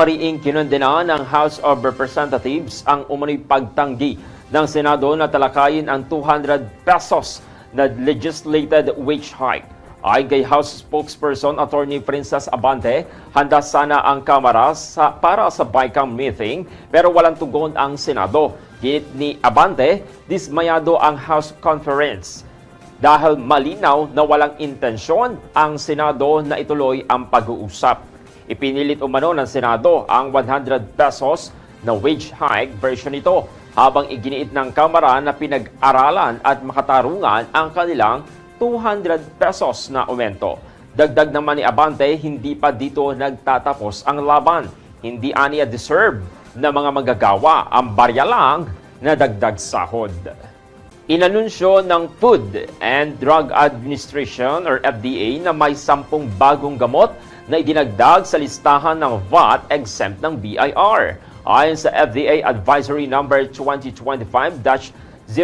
mariing kinondena ng House of Representatives ang umano'y pagtanggi ng Senado na talakayin ang 200 pesos na legislated wage hike. Ayon kay House spokesperson Attorney Princess Abante, handa sana ang Kamara sa, para sa BICAM meeting pero walang tugon ang Senado. Git ni Abante, dismayado ang House Conference dahil malinaw na walang intensyon ang Senado na ituloy ang pag-uusap. Ipinilit umano ng Senado ang 100 pesos na wage hike version nito habang iginiit ng Kamara na pinag-aralan at makatarungan ang kanilang 200 pesos na aumento. Dagdag naman ni Abante, hindi pa dito nagtatapos ang laban. Hindi aniya deserve na mga magagawa ang barya lang na dagdag sahod. Inanunsyo ng Food and Drug Administration or FDA na may sampung bagong gamot na idinagdag sa listahan ng VAT exempt ng BIR. Ayon sa FDA Advisory Number 2025-0510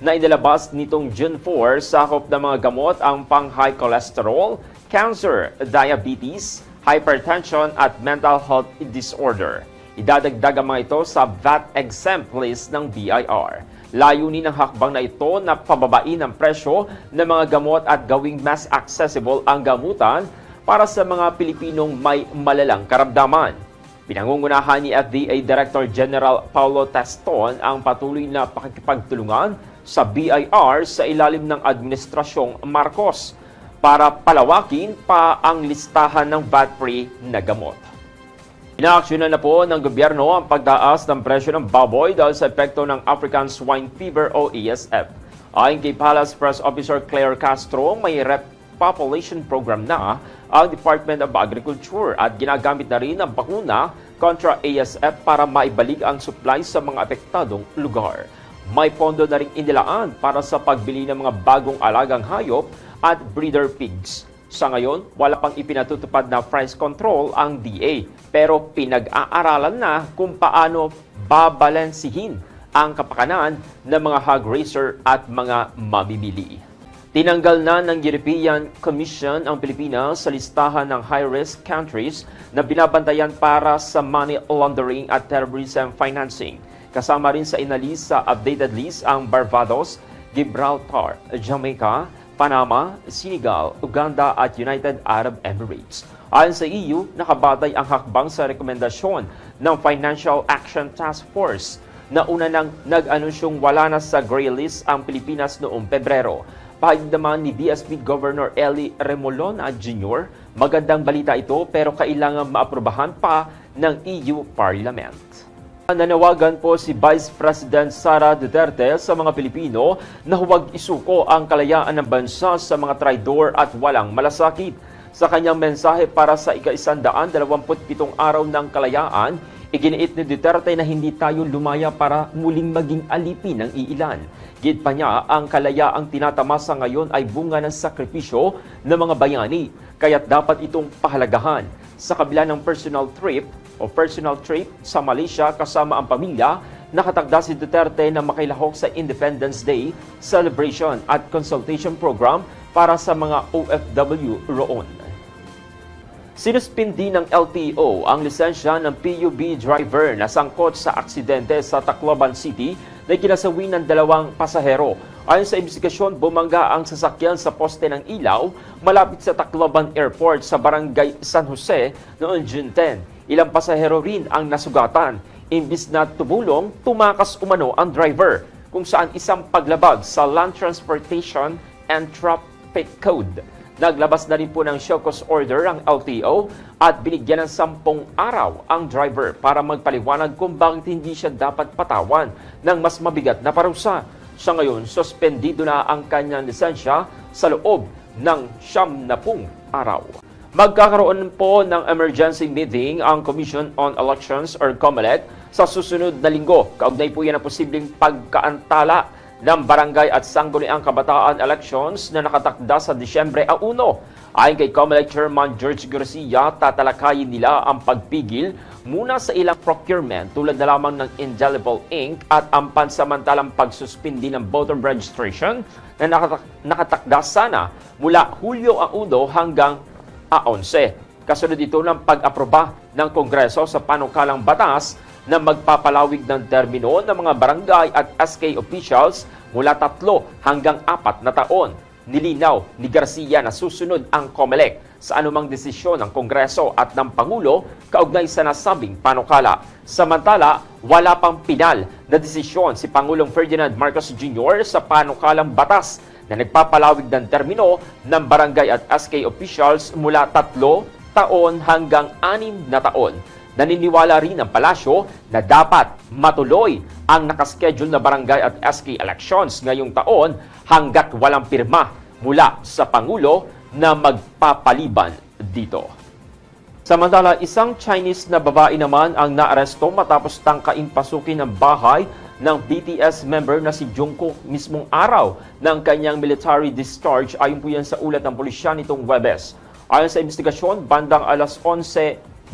na inilabas nitong June 4, sakop ng mga gamot ang pang-high cholesterol, cancer, diabetes, hypertension at mental health disorder. Idadagdag ang mga ito sa VAT exempt list ng BIR. Layunin ng hakbang na ito na pababain ang presyo ng mga gamot at gawing mas accessible ang gamutan para sa mga Pilipinong may malalang karamdaman. Pinangungunahan ni FDA Director General Paulo Teston ang patuloy na pakikipagtulungan sa BIR sa ilalim ng Administrasyong Marcos para palawakin pa ang listahan ng VAT-free na gamot. Inaaksyonan na po ng gobyerno ang pagtaas ng presyo ng baboy dahil sa epekto ng African Swine Fever o ESF. Ayon kay Palace Press Officer Claire Castro, may repopulation program na ang Department of Agriculture at ginagamit na rin ang bakuna kontra ASF para maibalik ang supply sa mga apektadong lugar. May pondo na rin inilaan para sa pagbili ng mga bagong alagang hayop at breeder pigs. Sa ngayon, wala pang ipinatutupad na price control ang DA pero pinag-aaralan na kung paano babalansihin ang kapakanan ng mga hog raiser at mga mamimili. Tinanggal na ng European Commission ang Pilipinas sa listahan ng high-risk countries na binabantayan para sa money laundering at terrorism financing. Kasama rin sa inalis sa updated list ang Barbados, Gibraltar, Jamaica, Panama, Senegal, Uganda at United Arab Emirates. Ayon sa EU, nakabatay ang hakbang sa rekomendasyon ng Financial Action Task Force na una nang nag-anunsyong wala na sa gray list ang Pilipinas noong Pebrero. Pahig naman ni BSP Governor Eli Remolona Jr., magandang balita ito pero kailangan maaprubahan pa ng EU Parliament. Nanawagan po si Vice President Sara Duterte sa mga Pilipino na huwag isuko ang kalayaan ng bansa sa mga traidor at walang malasakit. Sa kanyang mensahe para sa ika-isandaan dalawamputpitong araw ng kalayaan, iginiit ni Duterte na hindi tayo lumaya para muling maging alipin ng iilan. Git pa niya, ang kalayaang tinatamasa ngayon ay bunga ng sakripisyo ng mga bayani, kaya't dapat itong pahalagahan. Sa kabila ng personal trip o personal trip sa Malaysia kasama ang pamilya, nakatagda si Duterte na makilahok sa Independence Day celebration at consultation program para sa mga OFW roon. Sinuspindi ng LTO ang lisensya ng PUB driver na sangkot sa aksidente sa Tacloban City na kinasawi ng dalawang pasahero. Ayon sa investigasyon, bumangga ang sasakyan sa poste ng ilaw malapit sa Tacloban Airport sa barangay San Jose noong June 10. Ilang pasahero rin ang nasugatan. Imbis na tumulong, tumakas umano ang driver kung saan isang paglabag sa Land Transportation and Traffic Code. Naglabas na rin po ng cause order ang LTO at binigyan ng sampung araw ang driver para magpaliwanag kung bakit hindi siya dapat patawan ng mas mabigat na parusa. Sa ngayon, suspendido na ang kanyang lisensya sa loob ng siyam na pung araw. Magkakaroon po ng emergency meeting ang Commission on Elections or COMELEC sa susunod na linggo. Kaugnay po yan ang posibleng pagkaantala ng barangay at sangguniang kabataan elections na nakatakda sa Disyembre a 1. Ayon kay COMELEC Chairman George Garcia, tatalakayin nila ang pagpigil muna sa ilang procurement tulad na lamang ng indelible ink at ang pansamantalang pagsuspindi ng voter registration na nakatak- nakatakda sana mula Hulyo a 1 hanggang a 11. Kasunod ito ng pag-aproba ng Kongreso sa panukalang batas na magpapalawig ng termino ng mga barangay at SK officials mula tatlo hanggang apat na taon. Nilinaw ni Garcia na susunod ang COMELEC sa anumang desisyon ng Kongreso at ng Pangulo kaugnay sa nasabing panukala. Samantala, wala pang pinal na desisyon si Pangulong Ferdinand Marcos Jr. sa panukalang batas na nagpapalawig ng termino ng barangay at SK officials mula tatlo taon hanggang anim na taon. Naniniwala rin ang palasyo na dapat matuloy ang nakaschedule na barangay at SK elections ngayong taon hanggat walang pirma mula sa Pangulo na magpapaliban dito. Samantala, isang Chinese na babae naman ang naaresto matapos tangkaing pasukin ng bahay ng BTS member na si Jungkook mismong araw ng kanyang military discharge ayon po yan sa ulat ng pulisya nitong Webes. Ayon sa investigasyon, bandang alas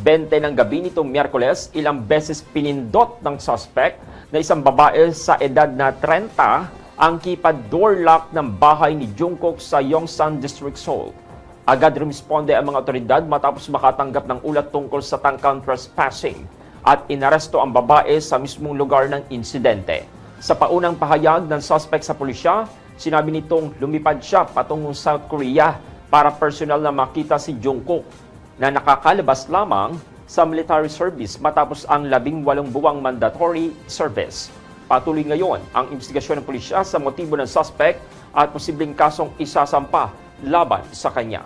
11.20 ng gabi nitong Miyerkules, ilang beses pinindot ng suspect na isang babae sa edad na 30 ang keypad door lock ng bahay ni Jungkook sa Yongsan District, Seoul. Agad rumisponde ang mga otoridad matapos makatanggap ng ulat tungkol sa tangkang trespassing at inaresto ang babae sa mismong lugar ng insidente. Sa paunang pahayag ng suspect sa pulisya, sinabi nitong lumipad siya patungong South Korea para personal na makita si Jungkook na nakakalabas lamang sa military service matapos ang labing walong buwang mandatory service. Patuloy ngayon ang investigasyon ng pulisya sa motibo ng suspect at posibleng kasong isasampa laban sa kanya.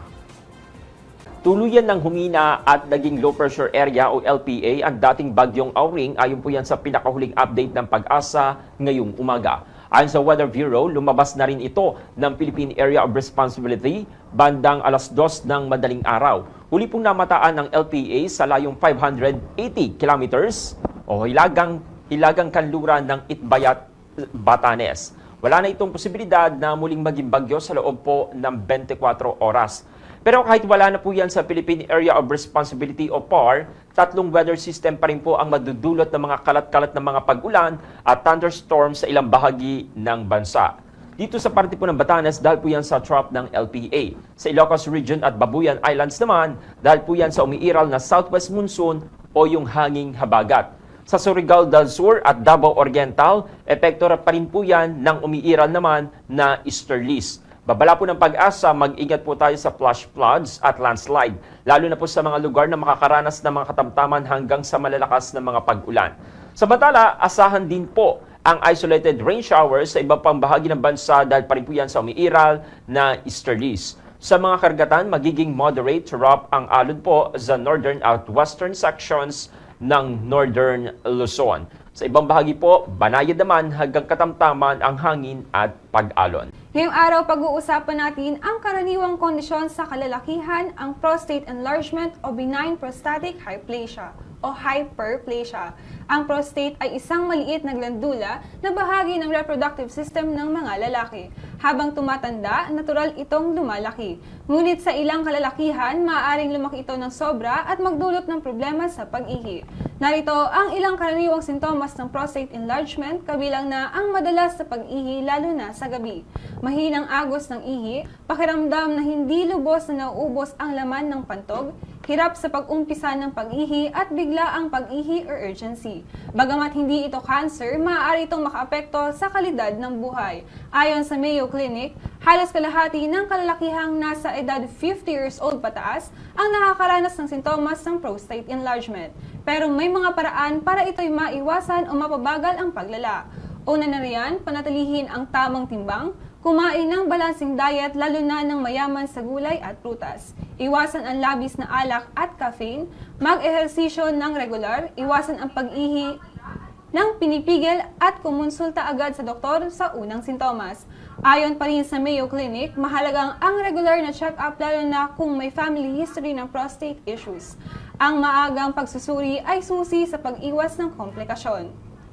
Tuluyan ng humina at naging low pressure area o LPA ang dating bagyong Auring ayon po yan sa pinakahuling update ng pag-asa ngayong umaga. Ayon sa Weather Bureau, lumabas na rin ito ng Philippine Area of Responsibility bandang alas 2 ng madaling araw. Huli pong namataan ng LPA sa layong 580 kilometers o hilagang, hilagang kanluran ng Itbayat, Batanes. Wala na itong posibilidad na muling maging bagyo sa loob po ng 24 oras. Pero kahit wala na po yan sa Philippine Area of Responsibility o PAR, tatlong weather system pa rin po ang madudulot ng mga kalat-kalat na mga pag-ulan at thunderstorms sa ilang bahagi ng bansa. Dito sa parte po ng Batanes, dahil po yan sa trough ng LPA. Sa Ilocos Region at Babuyan Islands naman, dahil po yan sa umiiral na southwest monsoon o yung hanging habagat. Sa Surigao del Sur at Davao Oriental, epekto pa rin po yan ng umiiral naman na easterlies. Babala po ng pag-asa, mag-ingat po tayo sa flash floods at landslide, lalo na po sa mga lugar na makakaranas ng mga katamtaman hanggang sa malalakas na mga pag-ulan. Samantala, asahan din po ang isolated rain showers sa ibang pang bahagi ng bansa dahil pa rin po yan sa umiiral na easterlies. Sa mga karagatan, magiging moderate to rough ang alon po sa northern at western sections ng northern Luzon. Sa ibang bahagi po, banayad naman hanggang katamtaman ang hangin at pag-alon. Ngayong araw, pag-uusapan natin ang karaniwang kondisyon sa kalalakihan, ang prostate enlargement o benign prostatic hyperplasia o hyperplasia. Ang prostate ay isang maliit na glandula na bahagi ng reproductive system ng mga lalaki. Habang tumatanda, natural itong lumalaki. Ngunit sa ilang kalalakihan, maaaring lumaki ito ng sobra at magdulot ng problema sa pag-ihi. Narito ang ilang karaniwang sintomas ng prostate enlargement kabilang na ang madalas sa pag-ihi lalo na sa gabi. Mahinang agos ng ihi, pakiramdam na hindi lubos na nauubos ang laman ng pantog, hirap sa pag-umpisa ng pag-ihi at bigla ang pag-ihi or urgency. Bagamat hindi ito cancer, maaari itong makaapekto sa kalidad ng buhay. Ayon sa Mayo Clinic, halos kalahati ng kalalakihang nasa edad 50 years old pataas ang nakakaranas ng sintomas ng prostate enlargement. Pero may mga paraan para ito'y maiwasan o mapabagal ang paglala. Una na riyan, panatilihin ang tamang timbang, kumain ng balancing diet lalo na ng mayaman sa gulay at prutas. Iwasan ang labis na alak at caffeine, mag-ehersisyo ng regular, iwasan ang pag-ihi ng pinipigil at kumonsulta agad sa doktor sa unang sintomas. Ayon pa rin sa Mayo Clinic, mahalagang ang regular na check-up lalo na kung may family history ng prostate issues. Ang maagang pagsusuri ay susi sa pag-iwas ng komplikasyon.